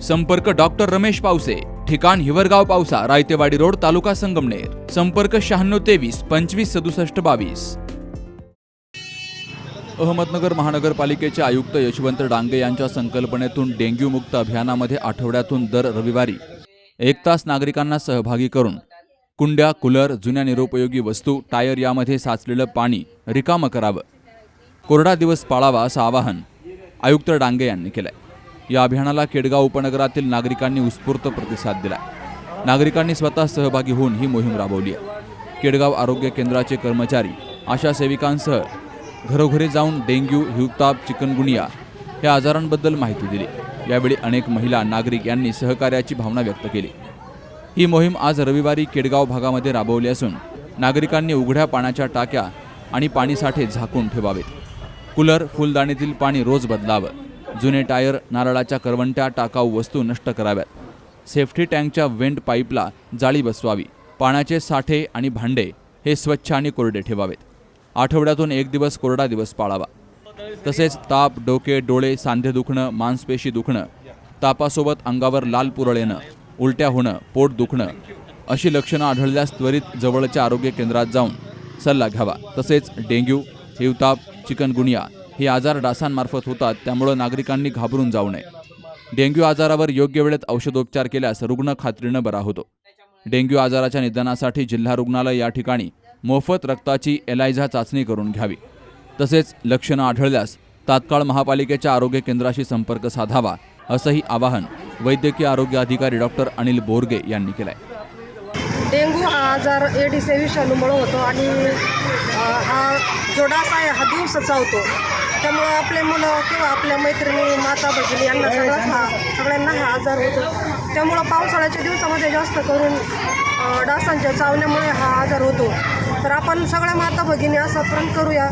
संपर्क डॉक्टर रमेश पावसे ठिकाण हिवरगाव पावसा रायतेवाडी रोड तालुका संगमनेर. संपर्क शहाण्णव तेवीस पंचवीस सदुसष्ट बावीस. अहमदनगर महानगरपालिकेचे आयुक्त यशवंत डांगे यांच्या संकल्पनेतून डेंग्यू मुक्त अभियानामध्ये आठवड्यातून दर रविवारी एक तास नागरिकांना सहभागी करून कुंड्या कूलर जुन्या निरुपयोगी वस्तू टायर यामध्ये साचलेलं पाणी रिकामं करावं. कोरडा दिवस पाळावा असं आवाहन आयुक्त डांगे यांनी केलं आहे या अभियानाला केडगाव उपनगरातील नागरिकांनी उत्स्फूर्त प्रतिसाद दिला. नागरिकांनी स्वतः सहभागी होऊन ही मोहीम राबवली आहे. केडगाव आरोग्य केंद्राचे कर्मचारी आशा सेविकांसह घरोघरी जाऊन डेंग्यू हिवताप चिकनगुनिया या आजारांबद्दल माहिती दिली. यावेळी अनेक महिला नागरिक यांनी सहकार्याची भावना व्यक्त केली. ही मोहीम आज रविवारी केडगाव भागामध्ये राबवली असून नागरिकांनी उघड्या पाण्याच्या टाक्या आणि पाणीसाठे झाकून ठेवावेत. कूलर फुलदाणीतील पाणी रोज बदलावं. जुने टायर नारळाच्या करवंट्या टाकाऊ वस्तू नष्ट कराव्यात. सेफ्टी टँकच्या वेंट पाईपला जाळी बसवावी पाण्याचे साठे आणि भांडे हे स्वच्छ आणि कोरडे ठेवावेत. आठवड्यातून एक दिवस कोरडा दिवस पाळावा. तसेच ताप डोके डोळे सांधे दुखणं मांसपेशी दुखणं तापासोबत अंगावर लाल पुरळ येणं उलट्या होणं पोट दुखणं अशी लक्षणं आढळल्यास त्वरित जवळच्या आरोग्य केंद्रात जाऊन सल्ला घ्यावा. तसेच डेंग्यू हिवताप चिकनगुनिया हे आजार डासांमार्फत होतात त्यामुळं नागरिकांनी घाबरून जाऊ नये. डेंग्यू आजारावर योग्य वेळेत औषधोपचार केल्यास रुग्ण खात्रीनं बरा होतो. डेंग्यू आजाराच्या निदानासाठी जिल्हा रुग्णालय या ठिकाणी मोफत रक्ताची एलायझा चाचणी करून घ्यावी. तसेच लक्षणं आढळल्यास तात्काळ महापालिकेच्या आरोग्य केंद्राशी संपर्क साधावा असंही आवाहन वैद्यकीय आरोग्य अधिकारी डॉक्टर अनिल बोरगे यांनी केलंय. डेंग्यू हा आजार एडिस विषाणूमुळे होतो आणि हा जो डास आहे हा दिवस चावतो त्यामुळं आपले मुलं किंवा आपल्या मैत्रिणी माता भगिनी यांना सगळ्याच हा सगळ्यांना हा आजार होतो. त्यामुळं पावसाळ्याच्या दिवसामध्ये जास्त करून डासांच्या चावण्यामुळे हा आजार होतो. तर आपण सगळ्या माता भगिनी असं प्रण करूया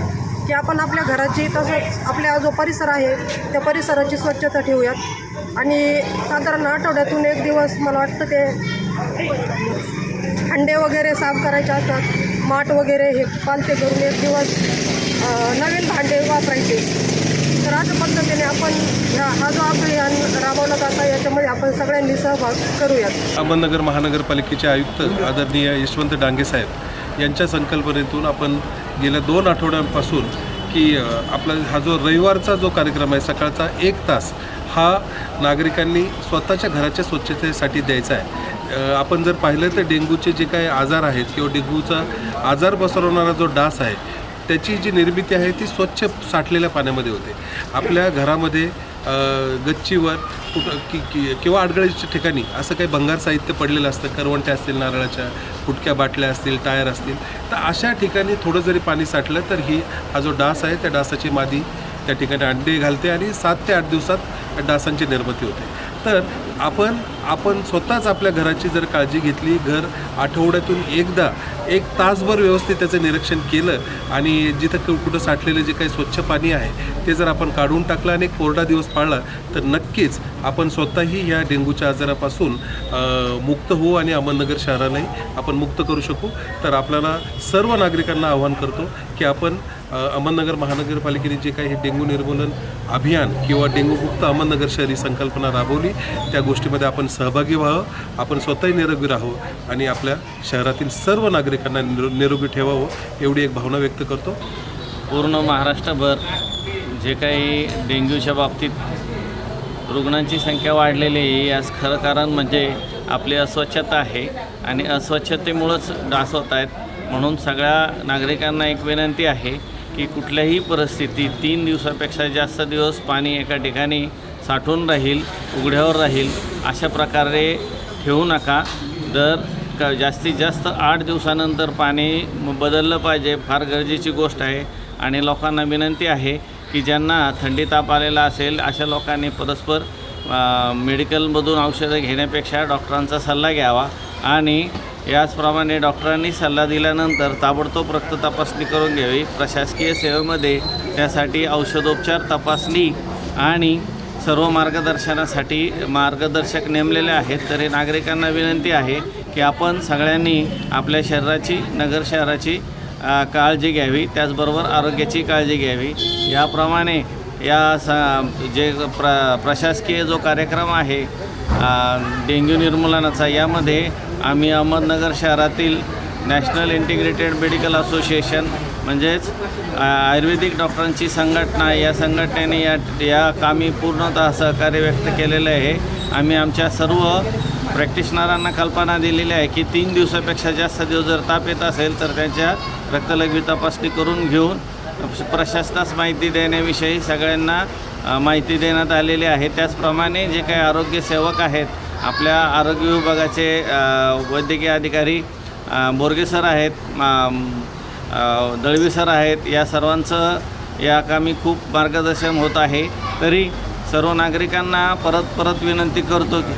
की आपण आपल्या घराची तसंच आपल्या जो परिसर आहे त्या परिसराची स्वच्छता ठेवूयात. आणि साधारण आठवड्यातून एक दिवस मला वाटतं ते हंडे वगैरे साफ करायचे असतात माठ वगैरे हे पालते करून एक दिवस नवीन भांडे वापरायचे. तर अशा पद्धतीने आपण हा जो अभियान राबवला जात आहे याच्यामध्ये आपण सगळ्यांनी सहभाग करूयात. अहमदनगर महानगरपालिकेचे आयुक्त आदरणीय यशवंत डांगे साहेब यांच्या संकल्पनेतून आपण गेल्या दोन आठवड्यांपासून की आपला हा जो रविवारचा जो कार्यक्रम आहे सकाळचा एक तास हा नागरिकांनी स्वतःच्या घराच्या स्वच्छतेसाठी द्यायचा आहे. आपण जर पाहिलं तर डेंग्यूचे जे काही आजार आहेत किंवा डेंग्यूचा आजार पसरवणारा जो डास आहे त्याची जी निर्मिती आहे ती स्वच्छ साठलेल्या पाण्यामध्ये होते. आपल्या घरामध्ये गच्चीवर कुठं कि कि किंवा आडगळीच्या ठिकाणी असं काही भंगार साहित्य पडलेलं असतं. करवंट्या असतील नारळाच्या फुटक्या बाटल्या असतील टायर असतील. तर अशा ठिकाणी थोडं जरी पाणी साठलं तर ही हा जो डास आहे त्या डासाची मादी त्या ठिकाणी अंडे घालते आणि सात ते आठ दिवसात डासांची निर्मिती होते. तर आपण आपण स्वतःच आपल्या घराची जर काळजी घेतली घर आठवड्यातून एकदा एक तासभर व्यवस्थित त्याचं निरीक्षण केलं आणि जिथं कुठं साठलेलं जे काही स्वच्छ पाणी आहे ते जर आपण काढून टाकलं आणि एक कोरडा दिवस पाळला तर नक्कीच आपण स्वतःही या डेंग्यूच्या आजारापासून मुक्त होऊ आणि अहमदनगर शहरालाही आपण मुक्त करू शकू. तर आपल्याला सर्व नागरिकांना आवाहन करतो की आपण अहमदनगर महानगरपालिकेने जे काही हे डेंग्यू निर्मूलन अभियान किंवा डेंग्यूमुक्त अहमदनगर शहरी संकल्पना राबवली. त्या गोष्टीमध्ये आपण सहभागी व्हावं आपण स्वतःही निरोगी राहू आणि आपल्या शहरातील सर्व नागरिकांना निरो निरोगी ठेवावं एवढी एक भावना व्यक्त करतो. पूर्ण महाराष्ट्रभर जे काही डेंग्यूच्या बाबतीत रुग्णांची संख्या वाढलेली आहे यास खरं कारण म्हणजे आपली अस्वच्छता आहे आणि अस्वच्छतेमुळंच डास होत आहेत. म्हणून सगळ्या नागरिकांना एक विनंती आहे की कुठल्याही परिस्थितीत तीन दिवसापेक्षा जास्त दिवस पाणी एका ठिकाणी साठून राहील उघड्यावर राहील अशा प्रकारे ठेवू नका. दर क जास्तीत जास्त आठ दिवसानंतर पाणी म- बदललं पाहिजे फार गरजेची गोष्ट आहे. आणि लोकांना विनंती आहे की ज्यांना थंडी ताप आलेला असेल अशा लोकांनी परस्पर मेडिकलमधून औषधं घेण्यापेक्षा डॉक्टरांचा सल्ला घ्यावा. आणि याचप्रमाणे डॉक्टरांनी सल्ला दिल्यानंतर ताबडतोब रक्त तपासणी करून घ्यावी. प्रशासकीय सेवेमध्ये त्यासाठी औषधोपचार तपासणी आणि सर्व मार्गदर्शनासाठी मार्गदर्शक नेमलेले आहेत तरी नागरिकांना विनंती आहे की आपण सगळ्यांनी आपल्या शरीराची नगर शहराची काळजी घ्यावी त्याचबरोबर आरोग्याची काळजी घ्यावी. याप्रमाणे या स जे प्र प्रशासकीय जो कार्यक्रम आहे डेंग्यू निर्मूलनाचा यामध्ये आम्ही अहमदनगर शहरातील नॅशनल इंटिग्रेटेड मेडिकल असोसिएशन म्हणजेच आयुर्वेदिक डॉक्टरांची संघटना या संघटनेने या या कामी पूर्णतः सहकार्य व्यक्त केलेलं आहे. आम्ही आमच्या सर्व प्रॅक्टिशनरांना कल्पना दिलेली आहे की तीन दिवसापेक्षा जास्त दिवस जर ताप येत असेल तर त्यांच्या रक्तलघवी तपासणी करून घेऊन प्रशासनास माहिती देण्याविषयी सगळ्यांना माहिती देण्यात आलेली आहे. त्याचप्रमाणे जे काही आरोग्य सेवक आहेत आपल्या आरोग्य विभागाचे वैद्यकीय अधिकारी बोरगे सर आहेत दळवी सर आहेत या सर्वांचं या कामी खूप मार्गदर्शन होत आहे. तरी सर्व नागरिकांना परत परत विनंती करतो की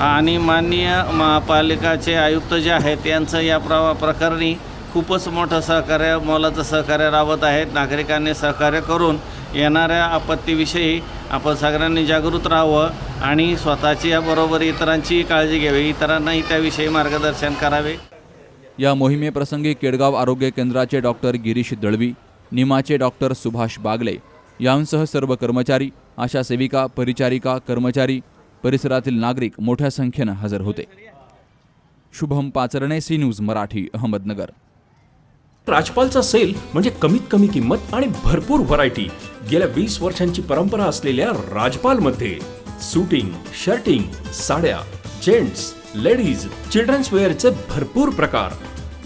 आणि माननीय महापालिकाचे आयुक्त जे आहेत यांचं या प्र प्रकरणी खूपच मोठं सहकार्य मोलाचं सहकार्य राबत आहेत. नागरिकांनी सहकार्य करून येणाऱ्या आपत्तीविषयी आपण सगळ्यांनी जागृत राहावं आणि स्वतःची याबरोबर इतरांचीही काळजी घ्यावी. इतरांनाही त्याविषयी मार्गदर्शन करावे. या मोहिमेप्रसंगी केडगाव आरोग्य केंद्राचे डॉक्टर गिरीश दळवी निमाचे डॉक्टर सुभाष बागले यांसह सर्व कर्मचारी आशा सेविका परिचारिका कर्मचारी परिसरातील नागरिक मोठ्या संख्येनं हजर होते. Shubham Pacharne C news Marathi Ahmednagar. राजपालचा sale म्हणजे कमीत कमी किंमत आणि भरपूर व्हरायटी. गेल्या वीस वर्षांची परंपरा असलेल्या राजपालमध्ये सुटिंग शर्टिंग साड्या जेंट्स लेडीज चिल्ड्रन्स वेअरचे भरपूर प्रकार.